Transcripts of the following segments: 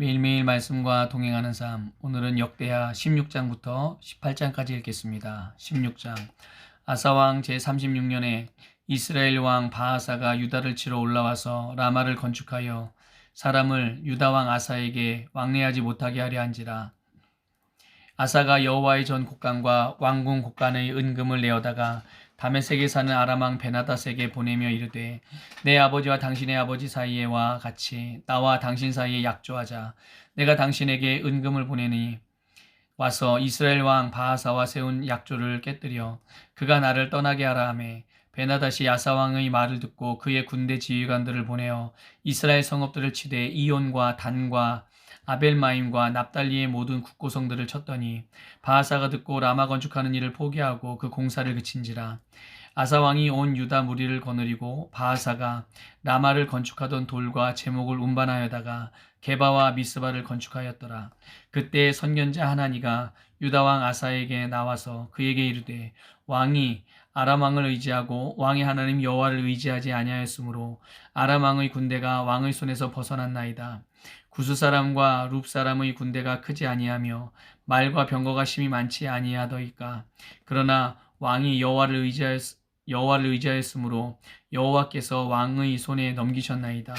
매일매일 말씀과 동행하는 삶. 오늘은 역대하 16장부터 18장까지 읽겠습니다. 16장. 아사왕 제36년에 이스라엘 왕 바하사가 유다를 치러 올라와서 라마를 건축하여 사람을 유다 왕 아사에게 왕래하지 못하게 하려 한지라. 아사가 여호와의 전 곡간과 왕궁 곡간의 은금을 내어다가 다메섹에 사는 아람왕 베나다스에게 보내며 이르되 내 아버지와 당신의 아버지 사이에와 같이 나와 당신 사이에 약조하자. 내가 당신에게 은금을 보내니 와서 이스라엘 왕 바하사와 세운 약조를 깨뜨려 그가 나를 떠나게 하라 하매 베나다시 야사 왕의 말을 듣고 그의 군대 지휘관들을 보내어 이스라엘 성읍들을 치되 이온과 단과 아벨마임과 납달리의 모든 국고성들을 쳤더니 바하사가 듣고 라마 건축하는 일을 포기하고 그 공사를 그친지라 아사 왕이 온 유다 무리를 거느리고 바하사가 라마를 건축하던 돌과 제목을 운반하여다가 게바와 미스바를 건축하였더라 그때 선견자 하나니가 유다 왕 아사에게 나와서 그에게 이르되 왕이 아람 왕을 의지하고 왕의 하나님 여호와를 의지하지 아니하였으므로 아람 왕의 군대가 왕의 손에서 벗어났나이다. 구스 사람과 룹 사람의 군대가 크지 아니하며 말과 병거가 심히 많지 아니하더이까. 그러나 왕이 여호와를 의지하였 여호와를 의지하였으므로 여호와께서 왕의 손에 넘기셨나이다.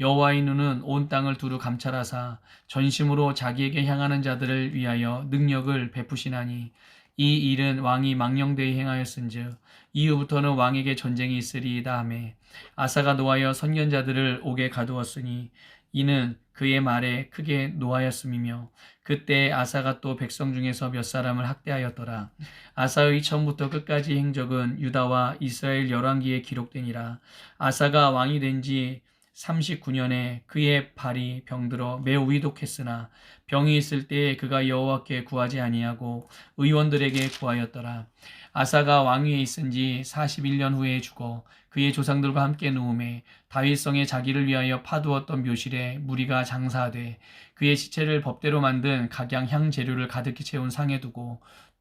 여호와의 눈은 온 땅을 두루 감찰하사 전심으로 자기에게 향하는 자들을 위하여 능력을 베푸시나니 이 일은 왕이 망령되이 행하였은즉 이후부터는 왕에게 전쟁이 있으리이다 하매 아사가 노하여 선견자들을 옥에 가두었으니 이는 그의 말에 크게 노하였음이며 그때 아사가 또 백성 중에서 몇 사람을 학대하였더라. 아사의 처음부터 끝까지 행적은 유다와 이스라엘 열왕기에 기록되니라. 아사가 왕이 된지 39년에 그의 발이 병들어 매우 위독했으나 병이 있을 때에 그가 여호와께 구하지 아니하고 의원들에게 구하였더라. 아사가 왕위에 있은 지 41년 후에 죽어 그의 조상들과 함께 누움에 다윗성에 자기를 위하여 파두었던 묘실에 무리가 장사돼 그의 시체를 법대로 만든 각양 향 재료를 가득히 채운 상에 두고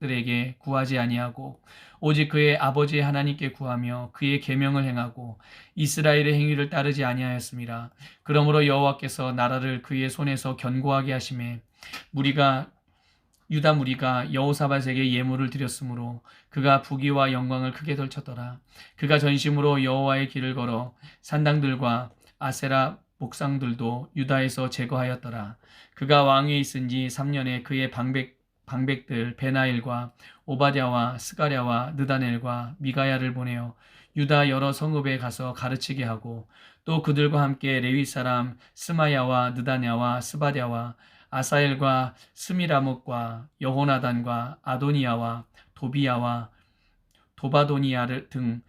들에게 구하지 아니하고 오직 그의 아버지의 하나님께 구하며 그의 계명을 행하고 이스라엘의 행위를 따르지 아니하였습니다. 그러므로 여호와께서 나라를 그의 손에서 견고하게 하심에 무리가 유다 무리가 여호사밧에게 예물을 드렸으므로 그가 부귀와 영광을 크게 덜쳤더라. 그가 전심으로 여호와의 길을 걸어 산당들과 아세라 목상들도 유다에서 제거하였더라. 그가 왕위에 있은 지 3년에 그의 방백, 방백들 베나일과 오바댜와 스가랴와 느다넬과 미가야를 보내어 유다 여러 성읍에 가서 가르치게 하고 또 그들과 함께 레위 사람 스마야와 느다냐와 스바랴와 아사엘과 스미라목과 여호나단과 아도니아와 도비야와 도바도니아를 등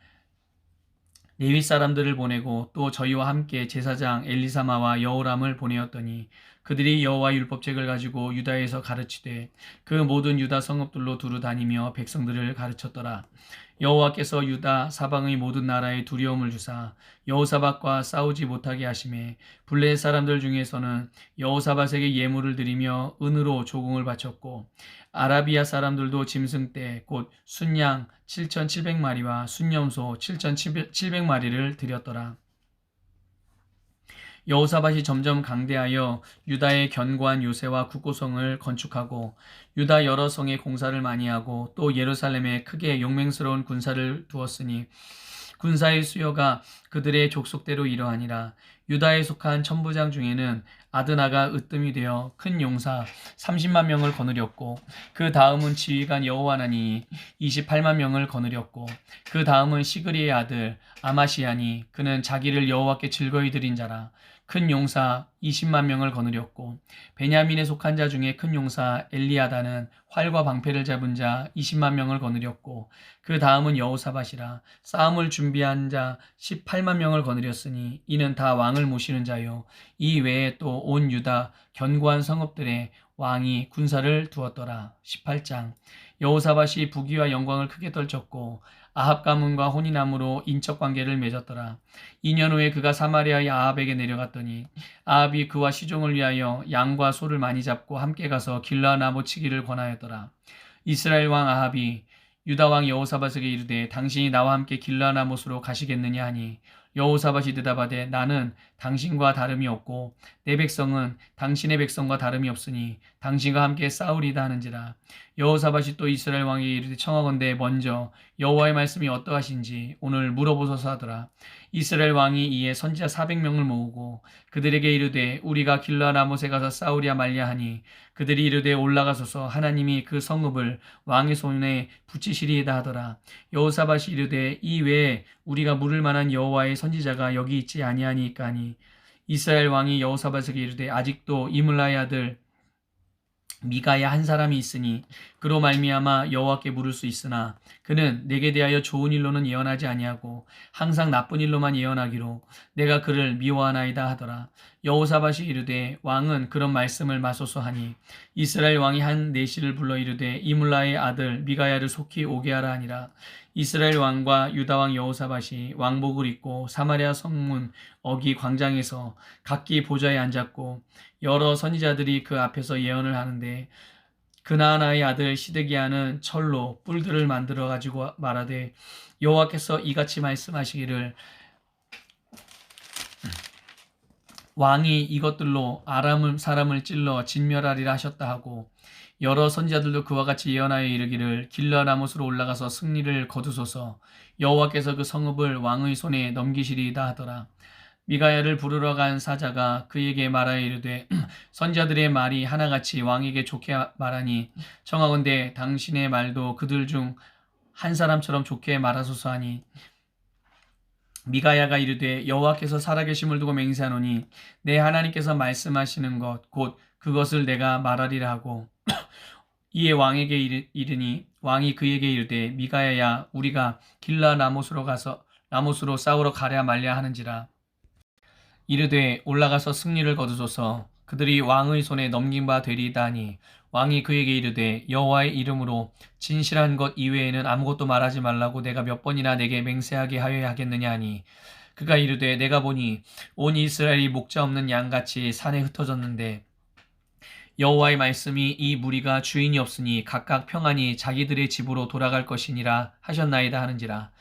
레위 사람들을 보내고 또 저희와 함께 제사장 엘리사마와 여호람을 보내었더니 그들이 여호와 율법책을 가지고 유다에서 가르치되 그 모든 유다 성읍들로 두루 다니며 백성들을 가르쳤더라. 여호와께서 유다 사방의 모든 나라에 두려움을 주사 여호사밧과 싸우지 못하게 하심에 블레 사람들 중에서는 여호사밧에게 예물을 드리며 은으로 조공을 바쳤고 아라비아 사람들도 짐승 때 곧 순양 7,700마리와 순염소 7,700마리를 드렸더라. 여호사밧이 점점 강대하여 유다의 견고한 요새와 국고성을 건축하고 유다 여러 성에 공사를 많이 하고 또 예루살렘에 크게 용맹스러운 군사를 두었으니 군사의 수요가 그들의 족속대로 이러하니라. 유다에 속한 천부장 중에는 아드나가 으뜸이 되어 큰 용사 30만 명을 거느렸고 그 다음은 지휘관 여호와나니 28만 명을 거느렸고 그 다음은 시그리의 아들 아마시아니 그는 자기를 여호와께 즐거이 드린 자라 큰 용사 20만 명을 거느렸고 베냐민에 속한 자 중에 큰 용사 엘리아다는 활과 방패를 잡은 자 20만 명을 거느렸고 그 다음은 여호사밧이라 싸움을 준비한 자 18만 명을 거느렸으니 이는 다 왕을 모시는 자요. 이 외에 또 온 유다 견고한 성읍들에 왕이 군사를 두었더라. 18장 여호사밧이 부귀와 영광을 크게 떨쳤고 아합 가문과 혼인함으로 인척 관계를 맺었더라. 2년 후에 그가 사마리아의 아합에게 내려갔더니 아합이 그와 시종을 위하여 양과 소를 많이 잡고 함께 가서 길라 나무 치기를 권하였더라. 이스라엘 왕 아합이 유다 왕 여호사밧에게 이르되 당신이 나와 함께 길라 나못으로 가시겠느냐 하니 여호사밧이 대답하되 나는 당신과 다름이 없고 내 백성은 당신의 백성과 다름이 없으니 당신과 함께 싸우리다 하는지라. 여호사밧이 또 이스라엘 왕에게 이르되 청하건대 먼저 여호와의 말씀이 어떠하신지 오늘 물어보소서 하더라 이스라엘 왕이 이에 선지자 400명을 모으고 그들에게 이르되 우리가 길라 나못에 가서 싸우랴 말랴 하니 그들이 이르되 올라가소서 하나님이 그 성읍을 왕의 손에 붙이시리이다 하더라. 여호사밧이 이르되 이 외에 우리가 물을 만한 여호와의 선지자가 여기 있지 아니하니까니. 이스라엘 왕이 여호사밧에게 이르되 아직도 이물라의 아들 미가야 한 사람이 있으니 그로 말미암아 여호와께 물을 수 있으나 그는 내게 대하여 좋은 일로는 예언하지 아니하고 항상 나쁜 일로만 예언하기로 내가 그를 미워하나이다 하더라. 여호사밧이 이르되 왕은 그런 말씀을 마소서 하니 이스라엘 왕이 한 내시를 불러 이르되 이물라의 아들 미가야를 속히 오게 하라 하니라 이스라엘 왕과 유다 왕 여호사밧이 왕복을 입고 사마리아 성문 어기 광장에서 각기 보좌에 앉았고 여러 선지자들이 그 앞에서 예언을 하는데 그나아나의 아들 시드기야는 철로 뿔들을 만들어 가지고 말하되 여호와께서 이같이 말씀하시기를 왕이 이것들로 아람 사람을 찔러 진멸하리라 하셨다 하고 여러 선지자들도 그와 같이 예언하여 이르기를 길라나못으로 올라가서 승리를 거두소서. 여호와께서 그 성읍을 왕의 손에 넘기시리이다 하더라. 미가야를 부르러 간 사자가 그에게 말하여 이르되 선자들의 말이 하나같이 왕에게 좋게 말하니 청하건대 당신의 말도 그들 중 한 사람처럼 좋게 말하소서 하니. 미가야가 이르되 여호와께서 살아계심을 두고 맹세하노니 내 하나님께서 말씀하시는 것 곧 그것을 내가 말하리라 하고 이에 왕에게 이르니 왕이 그에게 이르되 미가야야 우리가 길라 나못으로 가서 나못으로 싸우러 가랴 말랴 하는지라. 이르되 올라가서 승리를 거두소서. 그들이 왕의 손에 넘긴 바 되리다니 왕이 그에게 이르되 여호와의 이름으로 진실한 것 이외에는 아무것도 말하지 말라고 내가 몇 번이나 내게 맹세하게 하여야 하겠느냐 하니 그가 이르되 내가 보니 온 이스라엘이 목자 없는 양같이 산에 흩어졌는데 여호와의 말씀이 이 무리가 주인이 없으니 각각 평안히 자기들의 집으로 돌아갈 것이니라 하셨나이다 하는지라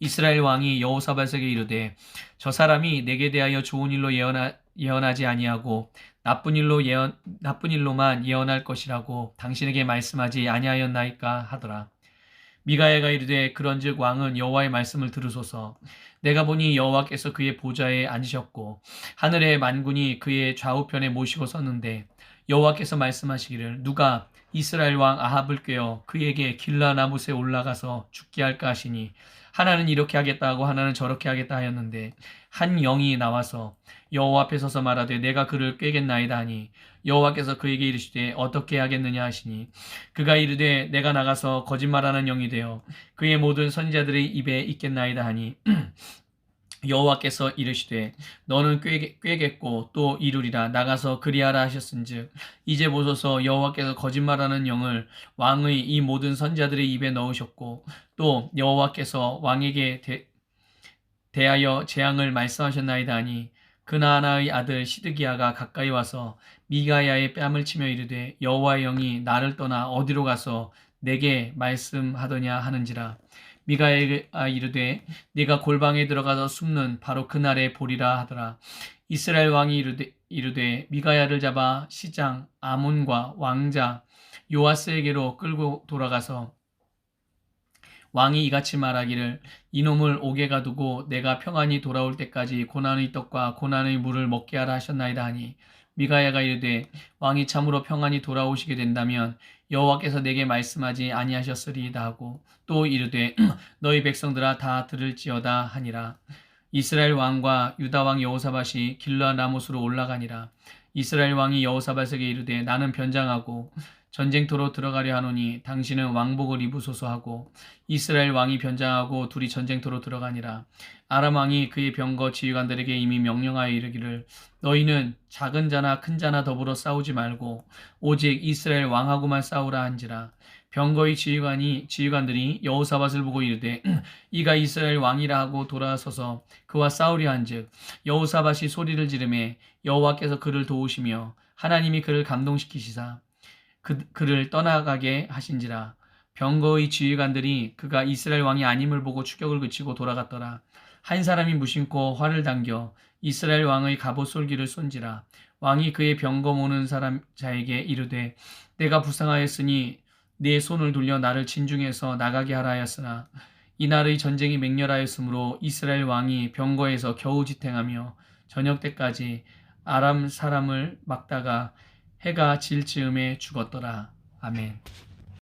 이스라엘 왕이 여호사밧에게 이르되 저 사람이 내게 대하여 좋은 일로 예언하, 예언하 지 아니하고 나쁜 일로 예언 나쁜 일로만 예언할 것이라고 당신에게 말씀하지 아니하였나이까 하더라. 미가야가 이르되 그런즉 왕은 여호와의 말씀을 들으소서 내가 보니 여호와께서 그의 보좌에 앉으셨고 하늘의 만군이 그의 좌우편에 모시고 섰는데 여호와께서 말씀하시기를 누가 이스라엘 왕 아합을 꿰어 그에게 길라 나못에 올라가서 죽게 할까 하시니 하나는 이렇게 하겠다 하고 하나는 저렇게 하겠다 하였는데 한 영이 나와서 여호와 앞에 서서 말하되 내가 그를 꿰겠나이다 하니 여호와께서 그에게 이르시되 어떻게 하겠느냐 하시니 그가 이르되 내가 나가서 거짓말하는 영이 되어 그의 모든 선지자들의 입에 있겠나이다 하니 여호와께서 이르시되 너는 꾀겠고 또 이루리라. 나가서 그리하라 하셨은즉 이제 보소서. 여호와께서 거짓말하는 영을 왕의 이 모든 선자들의 입에 넣으셨고 또 여호와께서 왕에게 대, 대하여 재앙을 말씀하셨나이다 하니 그나아나의 아들 시드기야가 가까이 와서 미가야의 뺨을 치며 이르되 여호와의 영이 나를 떠나 어디로 가서 내게 말씀하더냐 하는지라 미가야가 이르되 네가 골방에 들어가서 숨는 바로 그날에 보리라 하더라. 이스라엘 왕이 이르되, 이르되 미가야를 잡아 시장 아몬과 왕자 요아스에게로 끌고 돌아가서 왕이 이같이 말하기를 이놈을 옥에 가두고 내가 평안히 돌아올 때까지 고난의 떡과 고난의 물을 먹게 하라 하셨나이다 하니 미가야가 이르되 왕이 참으로 평안히 돌아오시게 된다면 여호와께서 내게 말씀하지 아니하셨으리이다 하고 또 이르되 너희 백성들아 다 들을지어다 하니라. 이스라엘 왕과 유다 왕 여호사밧이 길라 나못으로 올라가니라. 이스라엘 왕이 여호사밧에게 이르되 나는 변장하고 전쟁터로 들어가려 하노니 당신은 왕복을 입으소서 하고 이스라엘 왕이 변장하고 둘이 전쟁터로 들어가니라. 아람 왕이 그의 병거 지휘관들에게 이미 명령하여 이르기를 너희는 작은 자나 큰 자나 더불어 싸우지 말고 오직 이스라엘 왕하고만 싸우라 한지라. 병거의 지휘관이 지휘관들이 여호사밧을 보고 이르되 이가 이스라엘 왕이라 하고 돌아서서 그와 싸우려 한즉 여호사밧이 소리를 지르매 여호와께서 그를 도우시며 하나님이 그를 감동시키시사 그, 그를 떠나가게 하신지라. 병거의 지휘관들이 그가 이스라엘 왕이 아님을 보고 추격을 그치고 돌아갔더라. 한 사람이 무심코 활을 당겨 이스라엘 왕의 갑옷 솔기를 쏜지라 왕이 그의 병거 모는 사람 자에게 이르되 내가 불쌍하였으니 내 손을 돌려 나를 진중해서 나가게 하라 하였으나 이날의 전쟁이 맹렬하였으므로 이스라엘 왕이 병거에서 겨우 지탱하며 저녁 때까지 아람 사람을 막다가 해가 질 즈음에 죽었더라. 아멘.